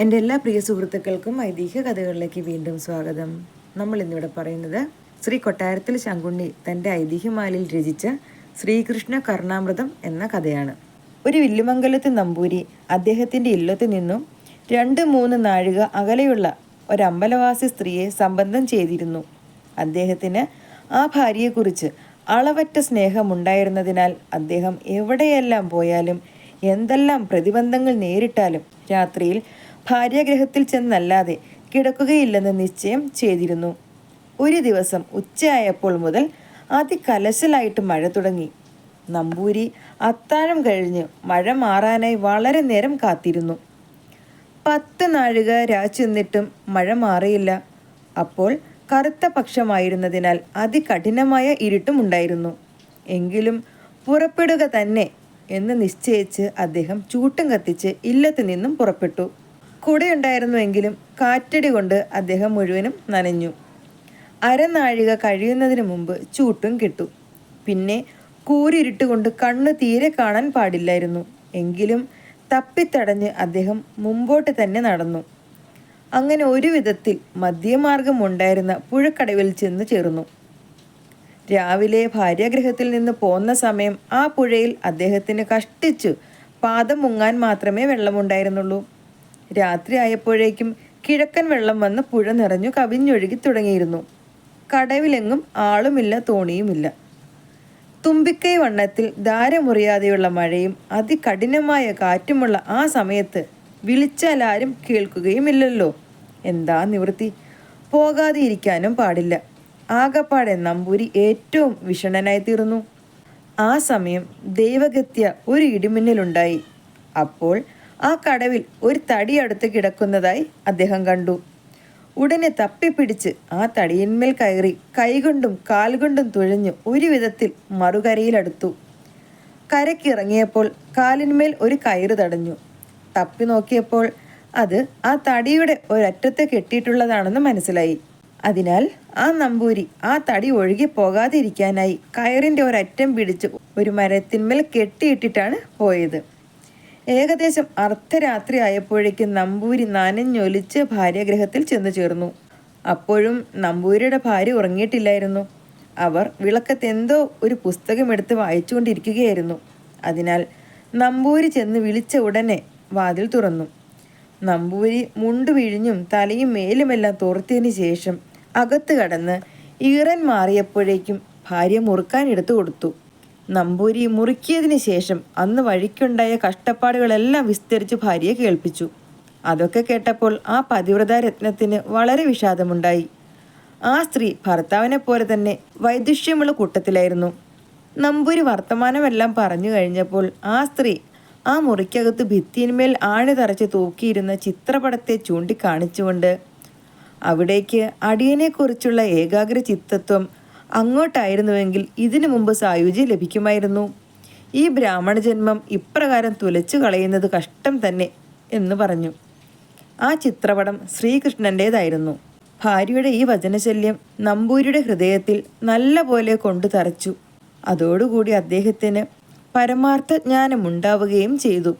എന്റെ എല്ലാ പ്രിയ സുഹൃത്തുക്കൾക്കും ഐതിഹ്യ കഥകളിലേക്ക് വീണ്ടും സ്വാഗതം. നമ്മൾ ഇന്നിവിടെ പറയുന്നത് ശ്രീ കൊട്ടാരത്തിൽ ശങ്കുണ്ണി തന്റെ ഐതിഹ്യമാലിൽ രചിച്ച ശ്രീകൃഷ്ണ കർണാമൃതം എന്ന കഥയാണ്. ഒരു വില്ലുമംഗലത്തെ നമ്പൂരി അദ്ദേഹത്തിന്റെ ഇല്ലത്ത് നിന്നും രണ്ട് മൂന്ന് നാഴിക അകലെയുള്ള ഒരു അമ്പലവാസി സ്ത്രീയെ സംബന്ധം ചെയ്തിരുന്നു. അദ്ദേഹത്തിന് ആ ഭാര്യയെക്കുറിച്ച് അളവറ്റ സ്നേഹമുണ്ടായിരുന്നതിനാൽ അദ്ദേഹം എവിടെയെല്ലാം പോയാലും എന്തെല്ലാം പ്രതിബന്ധങ്ങൾ നേരിട്ടാലും രാത്രിയിൽ ഭാര്യാഗ്രഹത്തിൽ ചെന്നല്ലാതെ കിടക്കുകയില്ലെന്ന് നിശ്ചയം ചെയ്തിരുന്നു. ഒരു ദിവസം ഉച്ചയായപ്പോൾ മുതൽ അതികലശലായിട്ട് മഴ തുടങ്ങി. നമ്പൂരി അത്താഴം കഴിഞ്ഞ് മഴ മാറാനായി വളരെ നേരം കാത്തിരുന്നു. പത്ത് നാഴിക രാച്ചെന്നിട്ടും മഴ മാറിയില്ല. അപ്പോൾ കറുത്ത പക്ഷമായിരുന്നതിനാൽ അതികഠിനമായ ഇരുട്ടുമുണ്ടായിരുന്നു എങ്കിലും പുറപ്പെടുക തന്നെ എന്ന് നിശ്ചയിച്ച് അദ്ദേഹം ചൂട്ടും കത്തിച്ച് ഇല്ലത്തു നിന്നും പുറപ്പെട്ടു. കുടയുണ്ടായിരുന്നുവെങ്കിലും കാറ്റടി കൊണ്ട് അദ്ദേഹം മുഴുവനും നനഞ്ഞു. അരനാഴിക കഴിയുന്നതിന് മുമ്പ് ചൂട്ടും കിട്ടു. പിന്നെ കൂരിരുട്ട് കൊണ്ട് കണ്ണ് തീരെ കാണാൻ പാടില്ലായിരുന്നു. എങ്കിലും തപ്പിത്തടഞ്ഞ് അദ്ദേഹം മുമ്പോട്ട് തന്നെ നടന്നു. അങ്ങനെ ഒരു വിധത്തിൽ മധ്യമാർഗം ഉണ്ടായിരുന്ന പുഴക്കടവിൽ ചെന്ന് ചേർന്നു. രാവിലെ ഭാര്യാഗ്രഹത്തിൽ നിന്ന് പോന്ന സമയം ആ പുഴയിൽ അദ്ദേഹത്തിന് കഷ്ടിച്ചു പാദം മുങ്ങാൻ മാത്രമേ വെള്ളമുണ്ടായിരുന്നുള്ളൂ. രാത്രി ആയപ്പോഴേക്കും കിഴക്കൻ വെള്ളം വന്ന് പുഴ നിറഞ്ഞു കവിഞ്ഞൊഴുകി തുടങ്ങിയിരുന്നു. കടവിലെങ്ങും ആളുമില്ല തോണിയുമില്ല. തുമ്പിക്കൈ വണ്ണത്തിൽ ധാരമുറിയാതെയുള്ള മഴയും അതികഠിനമായ കാറ്റുമുള്ള ആ സമയത്ത് വിളിച്ചാൽ ആരും കേൾക്കുകയുമില്ലല്ലോ. എന്താ നിവൃത്തി? പോകാതെ ഇരിക്കാനും പാടില്ല. ആകപ്പാടെ നമ്പൂരി ഏറ്റവും വിഷണനായി തീർന്നു ആ സമയം ദൈവഗത്യ ഒരു ഇടിമിന്നലുണ്ടായി. അപ്പോൾ ആ കടവിൽ ഒരു തടി അടുത്ത് കിടക്കുന്നതായി അദ്ദേഹം കണ്ടു. ഉടനെ തപ്പിപ്പിടിച്ച് ആ തടിയന്മേൽ കയറി കൈകൊണ്ടും കാൽകൊണ്ടും തുഴഞ്ഞ് ഒരു വിധത്തിൽ മറുകരയിലടുത്തു. കരക്കിറങ്ങിയപ്പോൾ കാലിന്മേൽ ഒരു കയറ് തടഞ്ഞു. തപ്പി നോക്കിയപ്പോൾ അത് ആ തടിയുടെ ഒരറ്റത്തെ കെട്ടിയിട്ടുള്ളതാണെന്ന് മനസ്സിലായി. അതിനാൽ ആ നമ്പൂരി ആ തടി ഒഴുകി പോകാതിരിക്കാനായി കയറിന്റെ ഒരറ്റം പിടിച്ച് ഒരു മരത്തിന്മേൽ കെട്ടിയിട്ടിട്ടാണ് പോയത്. ഏകദേശം അർദ്ധരാത്രി ആയപ്പോഴേക്കും നമ്പൂരി നനഞ്ഞൊലിച്ച് ഭാര്യാഗ്രഹത്തിൽ ചെന്നു ചേർന്നു. അപ്പോഴും നമ്പൂരിയുടെ ഭാര്യ ഉറങ്ങിയിട്ടില്ലായിരുന്നു. അവർ വിളക്കത്തെന്തോ ഒരു പുസ്തകമെടുത്ത് വായിച്ചുകൊണ്ടിരിക്കുകയായിരുന്നു. അതിനാൽ നമ്പൂരി ചെന്ന് വിളിച്ച ഉടനെ വാതിൽ തുറന്നു. നമ്പൂരി മുണ്ടു വിഴിഞ്ഞും തലയും മേലുമെല്ലാം തോർത്തിയതിന് ശേഷം അകത്ത് കടന്ന് ഈറൻ മാറിയപ്പോഴേക്കും ഭാര്യ മുറുക്കാൻ എടുത്തു കൊടുത്തു. നമ്പൂരി മുറുക്കിയതിന് ശേഷം അന്ന് വഴിക്കുണ്ടായ കഷ്ടപ്പാടുകളെല്ലാം വിസ്തരിച്ച് ഭാര്യയെ കേൾപ്പിച്ചു. അതൊക്കെ കേട്ടപ്പോൾ ആ പതിവ്രത രത്നത്തിന് വളരെ വിഷാദമുണ്ടായി. ആ സ്ത്രീ ഭർത്താവിനെ പോലെ തന്നെ വൈദുഷ്യമുള്ള കൂട്ടത്തിലായിരുന്നു. നമ്പൂരി വർത്തമാനമെല്ലാം പറഞ്ഞു കഴിഞ്ഞപ്പോൾ ആ സ്ത്രീ ആ മുറിക്കകത്ത് ഭിത്തിയിന്മേൽ ആണി തറച്ച് തൂക്കിയിരുന്ന ചിത്രപടത്തെ ചൂണ്ടിക്കാണിച്ചുകൊണ്ട് അവിടേക്ക് അടിയനെക്കുറിച്ചുള്ള ഏകാഗ്ര ചിത്തത്വം അങ്ങോട്ടായിരുന്നുവെങ്കിൽ ഇതിനു മുമ്പ് സായുജ്യം ലഭിക്കുമായിരുന്നു. ഈ ബ്രാഹ്മണ ജന്മം ഇപ്രകാരം തുലച്ചു കളയുന്നത് കഷ്ടം തന്നെ എന്ന് പറഞ്ഞു. ആ ചിത്രപടം ശ്രീകൃഷ്ണന്റേതായിരുന്നു ഭാര്യയുടെ ഈ വചനശല്യം നമ്പൂരിയുടെ ഹൃദയത്തിൽ നല്ല പോലെ കൊണ്ടു തറച്ചു. അതോടുകൂടി അദ്ദേഹത്തിന് പരമാർത്ഥ ജ്ഞാനമുണ്ടാവുകയും ചെയ്തു.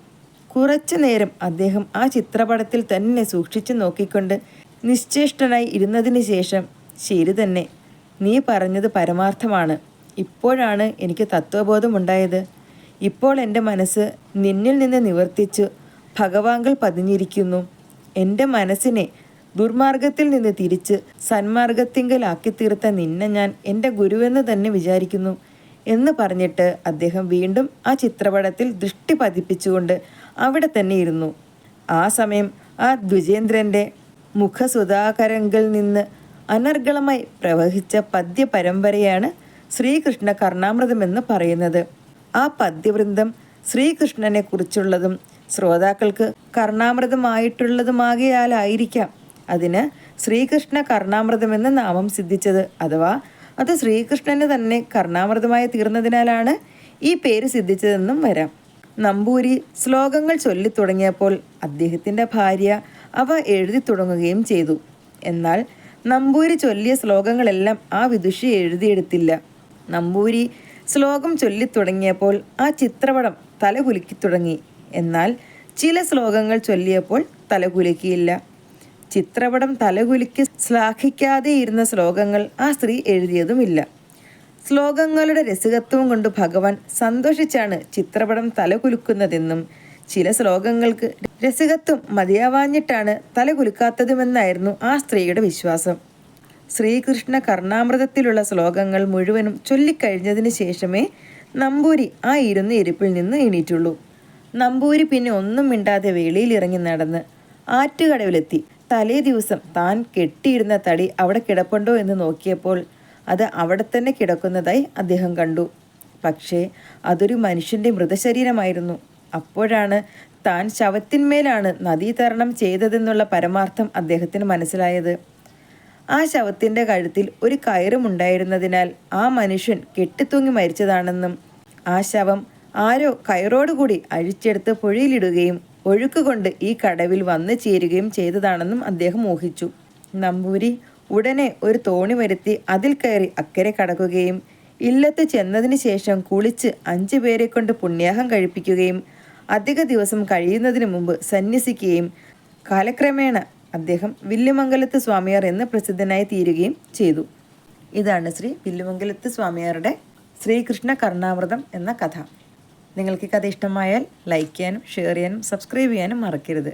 കുറച്ചു നേരം അദ്ദേഹം ആ ചിത്രപടത്തിൽ തന്നെ സൂക്ഷിച്ചു നോക്കിക്കൊണ്ട് നിശ്ചേഷ്ടനായി ഇരുന്നതിന് ശേഷം ശരി തന്നെ നീ പറഞ്ഞത് പരമാർത്ഥമാണ്. ഇപ്പോഴാണ് എനിക്ക് തത്വബോധമുണ്ടായത് ഇപ്പോൾ എന്റെ മനസ്സ് നിന്നിൽ നിന്ന് നിവർത്തിച്ചു ഭഗവാങ്കൾ പതിഞ്ഞിരിക്കുന്നു. എന്റെ മനസ്സിനെ ദുർമാർഗത്തിൽ നിന്ന് തിരിച്ച് സന്മാർഗത്തിങ്കലാക്കി തീർത്ത നിന്നെ ഞാൻ എന്റെ ഗുരുവെന്ന് തന്നെ വിചാരിക്കുന്നു എന്ന് പറഞ്ഞിട്ട് അദ്ദേഹം വീണ്ടും ആ ചിത്രപടത്തിൽ ദൃഷ്ടി പതിപ്പിച്ചുകൊണ്ട് അവിടെ തന്നെ ഇരുന്നു. ആ സമയം ആ ദ്വിജേന്ദ്രന്റെ മുഖസുധാകരങ്കിൽ നിന്ന് അനർഗളമായി പ്രവഹിച്ച പദ്യ പരമ്പരയാണ് ശ്രീകൃഷ്ണ കർണാമൃതമെന്ന് പറയുന്നത്. ആ പദ്യവൃന്ദം ശ്രീകൃഷ്ണനെ കുറിച്ചുള്ളതും ശ്രോതാക്കൾക്ക് കർണാമൃതമായിട്ടുള്ളതുമാകിയാലായിരിക്കാം. അതിന് ശ്രീകൃഷ്ണ എന്ന നാമം സിദ്ധിച്ചത്. അഥവാ അത് ശ്രീകൃഷ്ണന് തന്നെ കർണാമൃതമായി തീർന്നതിനാലാണ് ഈ പേര് സിദ്ധിച്ചതെന്നും വരാം. നമ്പൂരി ശ്ലോകങ്ങൾ ചൊല്ലിത്തുടങ്ങിയപ്പോൾ അദ്ദേഹത്തിന്റെ ഭാര്യ അവ എഴുതി തുടങ്ങുകയും ചെയ്തു. എന്നാൽ നമ്പൂരി ചൊല്ലിയ ശ്ലോകങ്ങളെല്ലാം ആ വിദുഷി എഴുതിയെടുത്തില്ല. നമ്പൂരി ശ്ലോകം ചൊല്ലിത്തുടങ്ങിയപ്പോൾ ആ ചിത്രപടം തലകുലുക്കി തുടങ്ങി. എന്നാൽ ചില ശ്ലോകങ്ങൾ ചൊല്ലിയപ്പോൾ തലകുലുക്കിയില്ല. ചിത്രപടം തലകുലുക്കി ശ്ലാഘിക്കാതെ ഇരുന്ന ശ്ലോകങ്ങൾ ആ സ്ത്രീ എഴുതിയതുമില്ല. ശ്ലോകങ്ങളുടെ രസികത്വം കൊണ്ട് ഭഗവാൻ സന്തോഷിച്ചാണ് ചിത്രപടം തലകുലുക്കുന്നതെന്നും ചില ശ്ലോകങ്ങൾക്ക് രസികത്വം മതിയാവാഞ്ഞിട്ടാണ് തലകുലുക്കാത്തതുമെന്നായിരുന്നു ആ സ്ത്രീയുടെ വിശ്വാസം. ശ്രീകൃഷ്ണ കർണാമൃതത്തിലുള്ള ശ്ലോകങ്ങൾ മുഴുവനും ചൊല്ലിക്കഴിഞ്ഞതിന് ശേഷമേ നമ്പൂരി ആ ഇരുന്ന ഇരിപ്പിൽ നിന്ന് എണീറ്റുള്ളൂ. നമ്പൂരി പിന്നെ ഒന്നും മിണ്ടാതെ വെളിയിൽ ഇറങ്ങി നടന്ന് ആറ്റുകടവിലെത്തി. തലേ ദിവസം താൻ കെട്ടിയിരുന്ന തടി അവിടെ കിടപ്പുണ്ടോ എന്ന് നോക്കിയപ്പോൾ അത് അവിടെ തന്നെ കിടക്കുന്നതായി അദ്ദേഹം കണ്ടു. പക്ഷേ അതൊരു മനുഷ്യന്റെ മൃതശരീരമായിരുന്നു. അപ്പോഴാണ് താൻ ശവത്തിന്മേലാണ് നദീതരണം ചെയ്തതെന്നുള്ള പരമാർത്ഥം അദ്ദേഹത്തിന് മനസ്സിലായത്. ആ ശവത്തിന്റെ കഴുത്തിൽ ഒരു കയറുമുണ്ടായിരുന്നതിനാൽ ആ മനുഷ്യൻ കെട്ടിത്തൂങ്ങി മരിച്ചതാണെന്നും ആ ശവം ആരോ കയറോടുകൂടി അഴിച്ചെടുത്ത് പുഴയിലിടുകയും ഒഴുക്കുകൊണ്ട് ഈ കടവിൽ വന്നു ചേരുകയും ചെയ്തതാണെന്നും അദ്ദേഹം ഊഹിച്ചു. നമ്പൂരി ഉടനെ ഒരു തോണി വരുത്തി അതിൽ കയറി അക്കരെ കടക്കുകയും ഇല്ലത്ത് ചെന്നതിന് ശേഷം കുളിച്ച് അഞ്ചു പേരെ കൊണ്ട് പുണ്യാഹം കഴിപ്പിക്കുകയും അധിക ദിവസം കഴിയുന്നതിന് മുമ്പ് സന്യസിക്കുകയും കാലക്രമേണ അദ്ദേഹം വില്ലുമംഗലത്ത് സ്വാമിയാർ എന്ന് പ്രസിദ്ധനായി തീരുകയും ചെയ്തു. ഇതാണ് ശ്രീ വില്ലുമംഗലത്ത് സ്വാമിയാരുടെ ശ്രീകൃഷ്ണ കർണാമൃതം എന്ന കഥ. നിങ്ങൾക്ക് കഥ ഇഷ്ടമായാൽ ലൈക്ക് ചെയ്യാനും ഷെയർ ചെയ്യാനും സബ്സ്ക്രൈബ് ചെയ്യാനും മറക്കരുത്.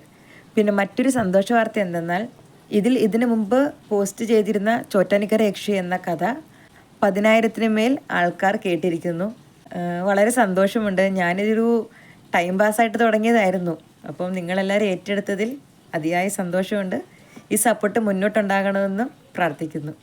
പിന്നെ മറ്റൊരു സന്തോഷ വാർത്ത എന്തെന്നാൽ ഇതിൽ ഇതിനു മുമ്പ് പോസ്റ്റ് ചെയ്തിരുന്ന ചോറ്റാനിക്കര യക്ഷി എന്ന കഥ പതിനായിരത്തിന് മേൽ ആൾക്കാർ കേട്ടിരിക്കുന്നു. വളരെ സന്തോഷമുണ്ട്. ഞാനിതൊരു ടൈം പാസ്സായിട്ട് തുടങ്ങിയതായിരുന്നു. അപ്പം നിങ്ങളെല്ലാവരും ഏറ്റെടുത്തതിൽ അതിയായ സന്തോഷമുണ്ട്. ഈ സപ്പോർട്ട് മുന്നോട്ടുണ്ടാകണമെന്നും പ്രാർത്ഥിക്കുന്നു.